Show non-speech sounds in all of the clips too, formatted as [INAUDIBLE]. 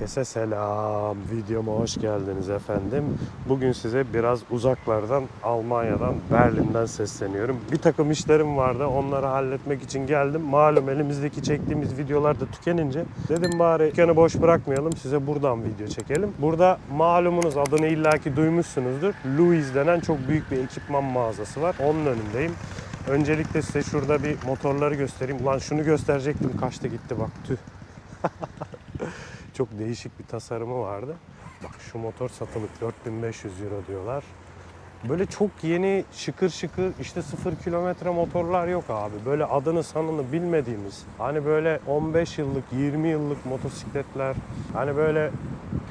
Herkese selam. Videoma hoş geldiniz efendim. Bugün size biraz uzaklardan, Almanya'dan, Berlin'den sesleniyorum. Bir takım işlerim vardı. Onları halletmek için geldim. Malum elimizdeki çektiğimiz videolar da tükenince dedim bari dükkanı boş bırakmayalım. Size buradan video çekelim. Burada malumunuz adını illaki duymuşsunuzdur. Louis denen çok büyük bir ekipman mağazası var. Onun önündeyim. Öncelikle size şurada bir motorları göstereyim. Ulan şunu gösterecektim kaçta gitti bak tüh. [LAUGHS] Çok değişik bir tasarımı vardı. Bak şu motor satılık 4500 euro diyorlar. Böyle çok yeni şıkır şıkır işte sıfır kilometre motorlar yok abi. Böyle adını sanını bilmediğimiz hani böyle 15 yıllık 20 yıllık motosikletler hani böyle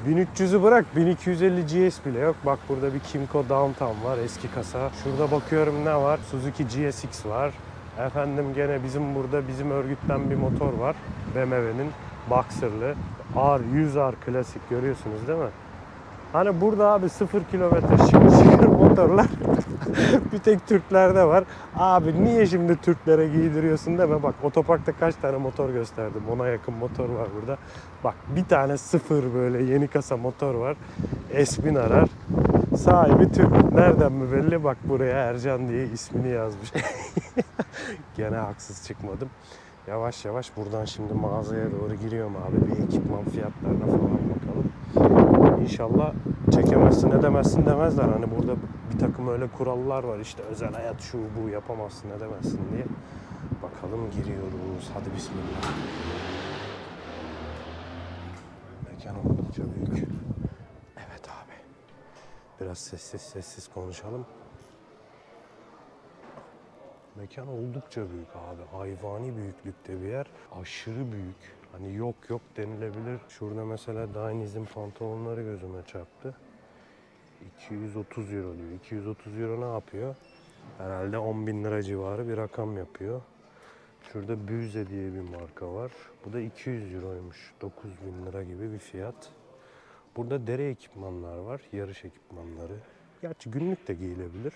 1300'ü bırak 1250 GS bile yok. Bak burada bir Kimco Downtown var eski kasa. Şurada bakıyorum ne var? Suzuki GSX var. Efendim gene bizim burada bizim örgütten bir motor var. BMW'nin Boxer'lı. R100R klasik görüyorsunuz değil mi? Hani burada abi 0 kilometre şıkır şıkır motorlar [LAUGHS] bir tek Türklerde var. Abi niye şimdi Türklere giydiriyorsun deme bak otoparkta kaç tane motor gösterdim. Ona yakın motor var burada. Bak bir tane sıfır böyle yeni kasa motor var. Esbin arar. Sahibi Türk. Nereden mi belli? Bak buraya Ercan diye ismini yazmış. [LAUGHS] Gene haksız çıkmadım. Yavaş yavaş buradan şimdi mağazaya doğru giriyorum abi. Bir ekipman fiyatlarına falan bakalım. İnşallah çekemezsin edemezsin demezler. Hani burada bir takım öyle kurallar var işte özel hayat şu bu yapamazsın edemezsin diye. Bakalım giriyoruz. Hadi bismillah. Mekan oldukça büyük. Evet abi. Biraz sessiz sessiz konuşalım. Mekan oldukça büyük abi. Hayvani büyüklükte bir yer. Aşırı büyük. Hani yok yok denilebilir. Şurada mesela Dainiz'in pantolonları gözüme çarptı. 230 euro diyor. 230 euro ne yapıyor? Herhalde 10 bin lira civarı bir rakam yapıyor. Şurada Büze diye bir marka var. Bu da 200 euroymuş. 9 bin lira gibi bir fiyat. Burada dere ekipmanlar var. Yarış ekipmanları. Gerçi günlük de giyilebilir.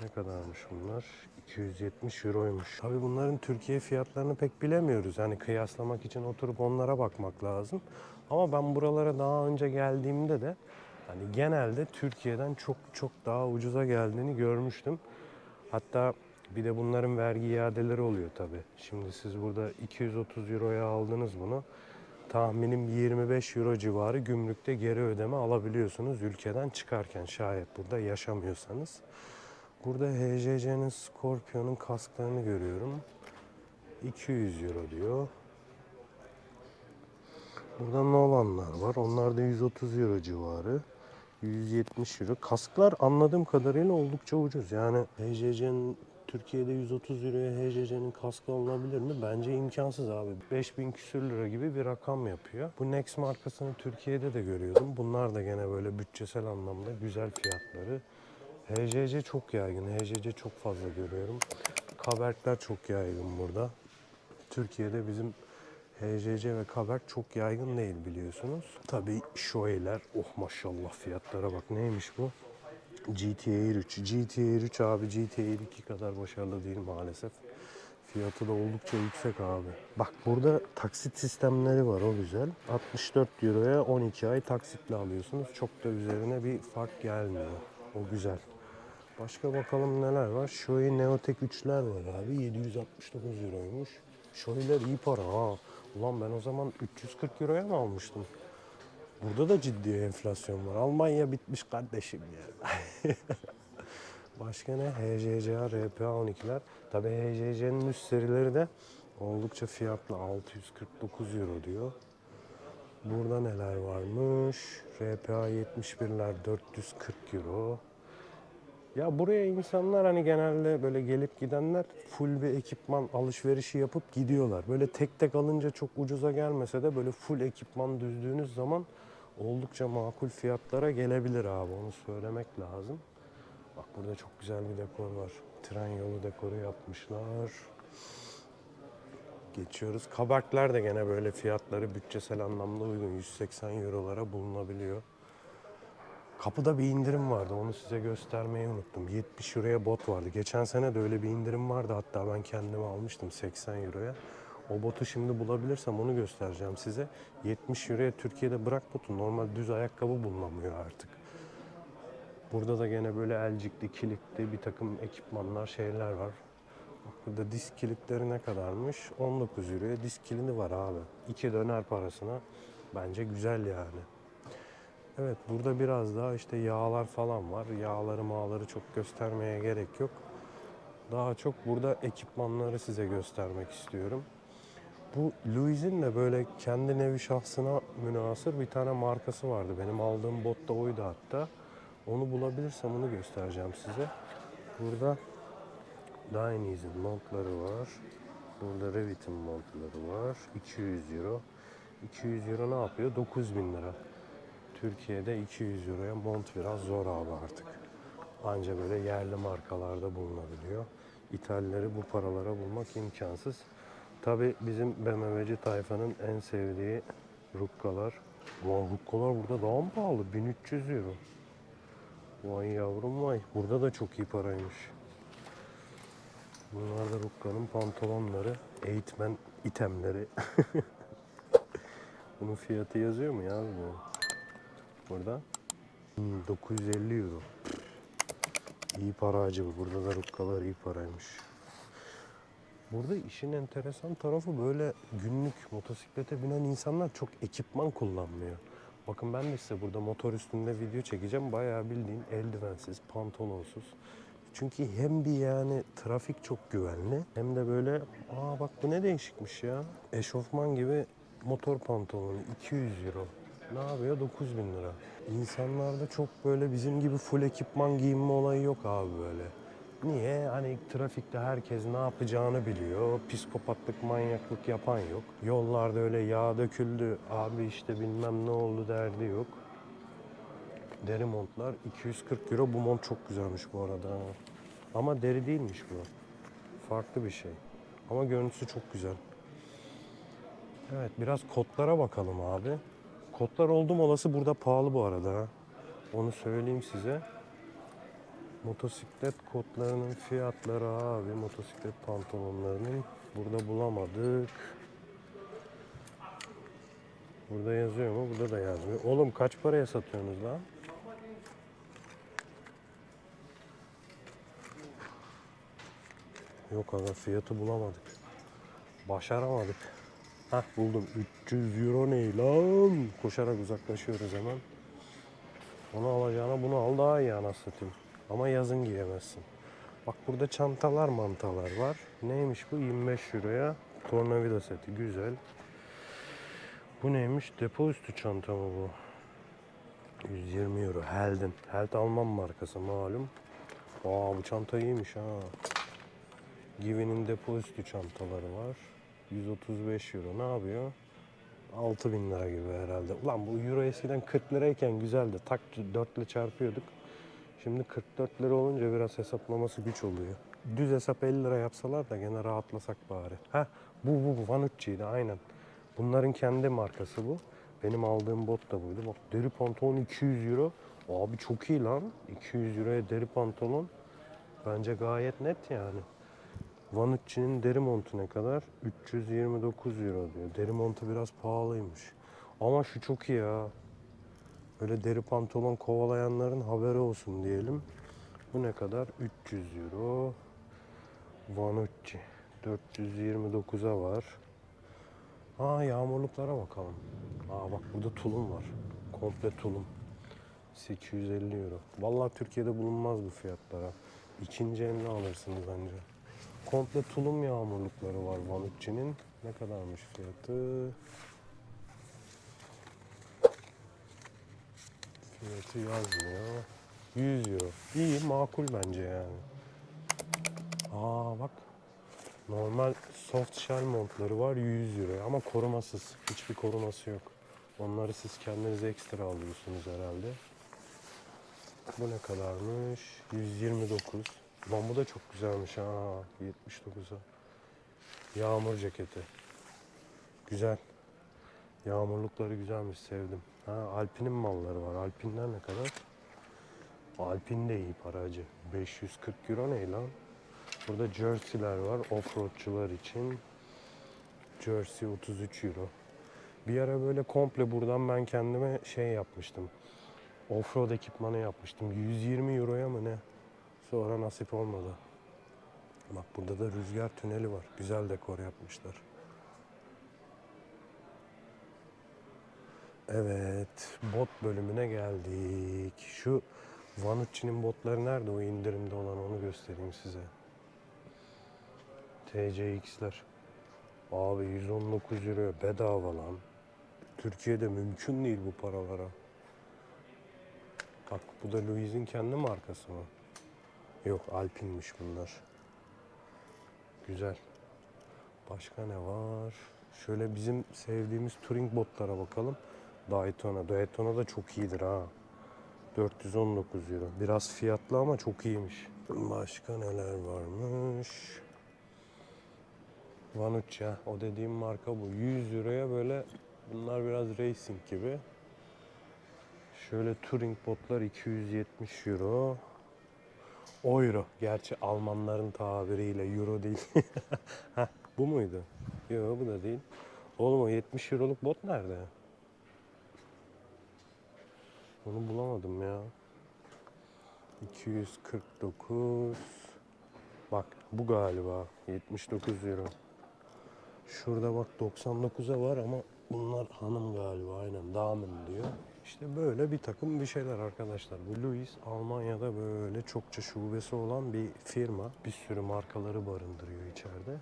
Ne kadarmış bunlar? 270 euroymuş. Tabii bunların Türkiye fiyatlarını pek bilemiyoruz. Yani kıyaslamak için oturup onlara bakmak lazım. Ama ben buralara daha önce geldiğimde de hani genelde Türkiye'den çok çok daha ucuza geldiğini görmüştüm. Hatta bir de bunların vergi iadeleri oluyor tabii. Şimdi siz burada 230 euroya aldınız bunu. Tahminim 25 euro civarı gümrükte geri ödeme alabiliyorsunuz ülkeden çıkarken şayet burada yaşamıyorsanız. Burada HJC'nin Scorpion'un kasklarını görüyorum. 200 euro diyor. Burada Nolan'lar var. Onlar da 130 euro civarı. 170 euro. Kasklar anladığım kadarıyla oldukça ucuz. Yani HJC'nin Türkiye'de 130 euroya HJC'nin kaskı alınabilir mi? Bence imkansız abi. 5000 küsür lira gibi bir rakam yapıyor. Bu Nex markasını Türkiye'de de görüyordum. Bunlar da gene böyle bütçesel anlamda güzel fiyatları. HJC çok yaygın. HJC çok fazla görüyorum. Kaberkler çok yaygın burada. Türkiye'de bizim HJC ve Kaberk çok yaygın değil biliyorsunuz. Tabii Shoei'ler, oh maşallah fiyatlara bak neymiş bu? GTR 3. GTR 3 abi GTR 2 kadar başarılı değil maalesef. Fiyatı da oldukça yüksek abi. Bak burada taksit sistemleri var o güzel. 64 euroya 12 ay taksitle alıyorsunuz. Çok da üzerine bir fark gelmiyor. O güzel. Başka bakalım neler var. Shoei Neotek 3'ler var abi. 769 euroymuş. Shoei'ler iyi para ha. Ulan ben o zaman 340 euroya mı almıştım? Burada da ciddi enflasyon var. Almanya bitmiş kardeşim ya. [LAUGHS] Başka ne? HJCA, RPA 12'ler. Tabii HJC'nin üst serileri de oldukça fiyatlı. 649 euro diyor. Burada neler varmış? RPA 71'ler 440 euro. Ya buraya insanlar hani genelde böyle gelip gidenler full bir ekipman alışverişi yapıp gidiyorlar. Böyle tek tek alınca çok ucuza gelmese de böyle full ekipman düzdüğünüz zaman oldukça makul fiyatlara gelebilir abi. Onu söylemek lazım. Bak burada çok güzel bir dekor var. Tren yolu dekoru yapmışlar. Geçiyoruz. Kabaklar da gene böyle fiyatları bütçesel anlamda uygun. 180 eurolara bulunabiliyor. Kapıda bir indirim vardı. Onu size göstermeyi unuttum. 70 euroya bot vardı. Geçen sene de öyle bir indirim vardı. Hatta ben kendime almıştım 80 euroya. O botu şimdi bulabilirsem onu göstereceğim size. 70 euroya Türkiye'de bırak botu. Normal düz ayakkabı bulunamıyor artık. Burada da gene böyle elcikli, kilitli bir takım ekipmanlar, şeyler var. Burada disk kilitleri ne kadarmış? 19 euroya disk kilidi var abi. İki döner parasına. Bence güzel yani. Evet burada biraz daha işte yağlar falan var. Yağları mağları çok göstermeye gerek yok. Daha çok burada ekipmanları size göstermek istiyorum. Bu Louis'in de böyle kendi nevi şahsına münasır bir tane markası vardı. Benim aldığım bot da oydu hatta. Onu bulabilirsem onu göstereceğim size. Burada Dainese'in montları var. Burada Revit'in montları var. 200 euro. 200 euro ne yapıyor? 9000 lira. Türkiye'de 200 euroya mont biraz zor abi artık. Anca böyle yerli markalarda bulunabiliyor. İtalyanları bu paralara bulmak imkansız. Tabi bizim BMW'ci tayfanın en sevdiği rukkalar. Vay rukkalar burada daha mı pahalı? 1300 euro. Vay yavrum vay. Burada da çok iyi paraymış. Bunlar da Rukka'nın pantolonları, eğitmen itemleri. [LAUGHS] Bunun fiyatı yazıyor mu yazmıyor. Burada Hmm, 950 euro. İyi para acı bu. Burada da Rukkalar iyi paraymış. Burada işin enteresan tarafı böyle günlük motosiklete binen insanlar çok ekipman kullanmıyor. Bakın ben de size burada motor üstünde video çekeceğim. Bayağı bildiğin eldivensiz, pantolonsuz. Çünkü hem bir yani trafik çok güvenli hem de böyle aa bak bu ne değişikmiş ya. Eşofman gibi motor pantolonu 200 euro. Ne yapıyor? 9000 lira. İnsanlarda çok böyle bizim gibi full ekipman giyinme olayı yok abi böyle. Niye? Hani trafikte herkes ne yapacağını biliyor. Psikopatlık, manyaklık yapan yok. Yollarda öyle yağ döküldü. Abi işte bilmem ne oldu derdi yok. Deri montlar 240 euro. Bu mont çok güzelmiş bu arada. Ama deri değilmiş bu. Farklı bir şey. Ama görüntüsü çok güzel. Evet biraz kotlara bakalım abi. Kotlar oldum olası burada pahalı bu arada. Onu söyleyeyim size. Motosiklet kotlarının fiyatları abi motosiklet pantolonlarının burada bulamadık. Burada yazıyor mu? Burada da yazmıyor. Oğlum kaç paraya satıyorsunuz lan? Yok aga fiyatı bulamadık. Başaramadık. Hah buldum. 300 euro ne lan? Koşarak uzaklaşıyoruz hemen. Onu alacağına bunu al daha iyi satayım. Ama yazın giyemezsin. Bak burada çantalar mantalar var. Neymiş bu? 25 euroya. Tornavida seti. Güzel. Bu neymiş? Depo üstü çanta mı bu? 120 euro. Helden. Held Alman markası malum. Aa bu çanta iyiymiş ha. Givi'nin depo üstü çantaları var. 135 euro. Ne yapıyor? 6000 lira gibi herhalde. Ulan bu euro eskiden 40 lirayken güzeldi. Tak 4 ile çarpıyorduk. Şimdi 44 lira olunca biraz hesaplaması güç oluyor. Düz hesap 50 lira yapsalar da gene rahatlasak bari. Heh bu bu bu Vanucci'ydi aynen. Bunların kendi markası bu. Benim aldığım bot da buydu. Bak deri pantolon 200 euro. Abi çok iyi lan. 200 euroya deri pantolon. Bence gayet net yani. Vanucci'nin deri montu ne kadar? 329 euro diyor. Deri montu biraz pahalıymış. Ama şu çok iyi ya. Böyle deri pantolon kovalayanların haberi olsun diyelim. Bu ne kadar? 300 euro. Vanucci. 429'a var. Aa yağmurluklara bakalım. Aa bak burada tulum var. Komple tulum. 850 euro. Vallahi Türkiye'de bulunmaz bu fiyatlara. İkinci elini alırsınız bence. Komple tulum yağmurlukları var Vanucci'nin. Ne kadarmış fiyatı? Fiyatı yazmıyor. 100 euro. İyi, makul bence yani. Aa bak. Normal soft shell montları var 100 euro ama korumasız. Hiçbir koruması yok. Onları siz kendiniz ekstra alıyorsunuz herhalde. Bu ne kadarmış? 129. Lan bu da çok güzelmiş ha. 79'a. Yağmur ceketi. Güzel. Yağmurlukları güzelmiş sevdim. Ha, Alpin'in malları var. Alpinler ne kadar? Alpin de iyi paracı. 540 euro ne lan? Burada jerseyler var offroadçular için. Jersey 33 euro. Bir ara böyle komple buradan ben kendime şey yapmıştım. Offroad ekipmanı yapmıştım. 120 euroya mı ne? Sonra nasip olmadı. Bak burada da rüzgar tüneli var. Güzel dekor yapmışlar. Evet, bot bölümüne geldik. Şu Vanucci'nin botları nerede o indirimde olan onu göstereyim size. TCX'ler. Abi 119 euro bedava lan. Türkiye'de mümkün değil bu paralara. Bak bu da Louis'in kendi markası mı? Yok Alpin'miş bunlar. Güzel. Başka ne var? Şöyle bizim sevdiğimiz touring botlara bakalım. Daytona. Daytona da çok iyidir ha. 419 euro. Biraz fiyatlı ama çok iyiymiş. Başka neler varmış? Vanucci ha. O dediğim marka bu. 100 euroya böyle bunlar biraz racing gibi. Şöyle touring botlar 270 euro. Euro. Gerçi Almanların tabiriyle euro değil. [LAUGHS] Heh, bu muydu? Yok bu da değil. Oğlum o 70 euroluk bot nerede? Onu bulamadım ya. 249. Bak bu galiba 79 euro. Şurada bak 99'a var ama bunlar hanım galiba aynen damen diyor. İşte böyle bir takım bir şeyler arkadaşlar. Bu Louis Almanya'da böyle çokça şubesi olan bir firma. Bir sürü markaları barındırıyor içeride.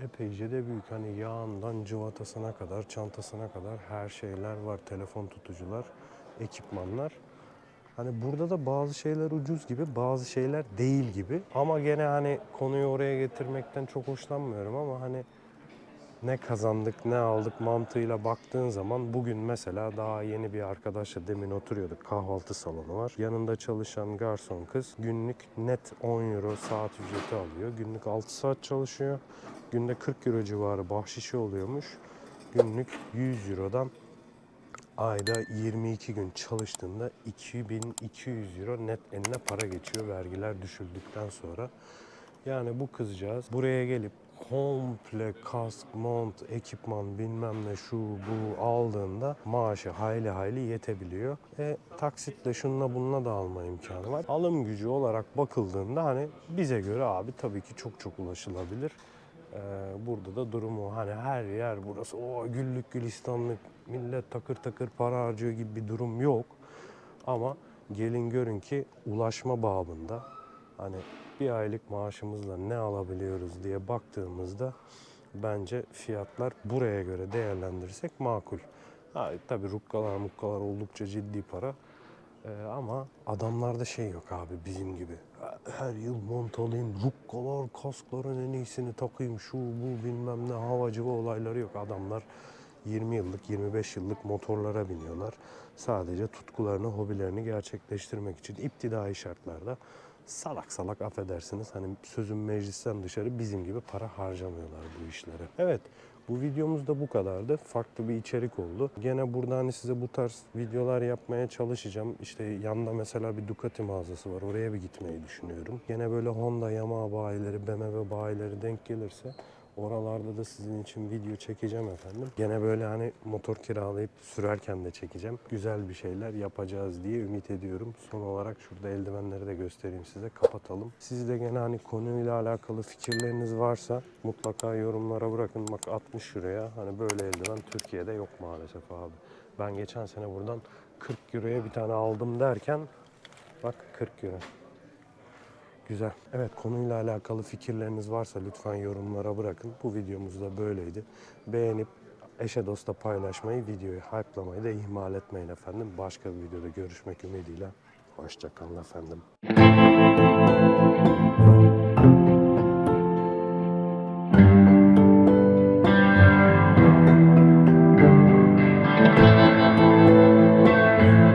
Epeyce de büyük. Hani yağından cıvatasına kadar, çantasına kadar her şeyler var. Telefon tutucular, ekipmanlar. Hani burada da bazı şeyler ucuz gibi, bazı şeyler değil gibi. Ama gene hani konuyu oraya getirmekten çok hoşlanmıyorum ama hani ne kazandık ne aldık mantığıyla baktığın zaman bugün mesela daha yeni bir arkadaşla demin oturuyorduk kahvaltı salonu var. Yanında çalışan garson kız günlük net 10 euro saat ücreti alıyor. Günlük 6 saat çalışıyor. Günde 40 euro civarı bahşişi oluyormuş. Günlük 100 eurodan ayda 22 gün çalıştığında 2200 euro net eline para geçiyor vergiler düşüldükten sonra. Yani bu kızcağız buraya gelip komple kask, mont, ekipman bilmem ne şu bu aldığında maaşı hayli hayli yetebiliyor. E, taksitle şununla bununla da alma imkanı var. Alım gücü olarak bakıldığında hani bize göre abi tabii ki çok çok ulaşılabilir. Ee, burada da durumu hani her yer burası o güllük gülistanlık millet takır takır para harcıyor gibi bir durum yok. Ama gelin görün ki ulaşma babında hani bir aylık maaşımızla ne alabiliyoruz diye baktığımızda bence fiyatlar buraya göre değerlendirirsek makul. Ha, tabii rukkalar mukkalar oldukça ciddi para. Ee, ama adamlarda şey yok abi bizim gibi. Her yıl mont alayım, rukkalar, kaskların en iyisini takayım, şu bu bilmem ne havacıva olayları yok. Adamlar 20 yıllık, 25 yıllık motorlara biniyorlar. Sadece tutkularını, hobilerini gerçekleştirmek için iptidai şartlarda salak salak affedersiniz. Hani sözün meclisten dışarı bizim gibi para harcamıyorlar bu işlere. Evet bu videomuz da bu kadardı. Farklı bir içerik oldu. Gene burada hani size bu tarz videolar yapmaya çalışacağım. İşte yanda mesela bir Ducati mağazası var. Oraya bir gitmeyi düşünüyorum. Gene böyle Honda, Yamaha bayileri, BMW bayileri denk gelirse Oralarda da sizin için video çekeceğim efendim. Gene böyle hani motor kiralayıp sürerken de çekeceğim. Güzel bir şeyler yapacağız diye ümit ediyorum. Son olarak şurada eldivenleri de göstereyim size. Kapatalım. Siz de gene hani konuyla alakalı fikirleriniz varsa mutlaka yorumlara bırakın. Bak 60 liraya hani böyle eldiven Türkiye'de yok maalesef abi. Ben geçen sene buradan 40 euroya bir tane aldım derken bak 40 euro. Güzel. Evet konuyla alakalı fikirleriniz varsa lütfen yorumlara bırakın. Bu videomuz da böyleydi. Beğenip eşe dosta paylaşmayı, videoyu hype'lamayı da ihmal etmeyin efendim. Başka bir videoda görüşmek ümidiyle. Hoşçakalın efendim.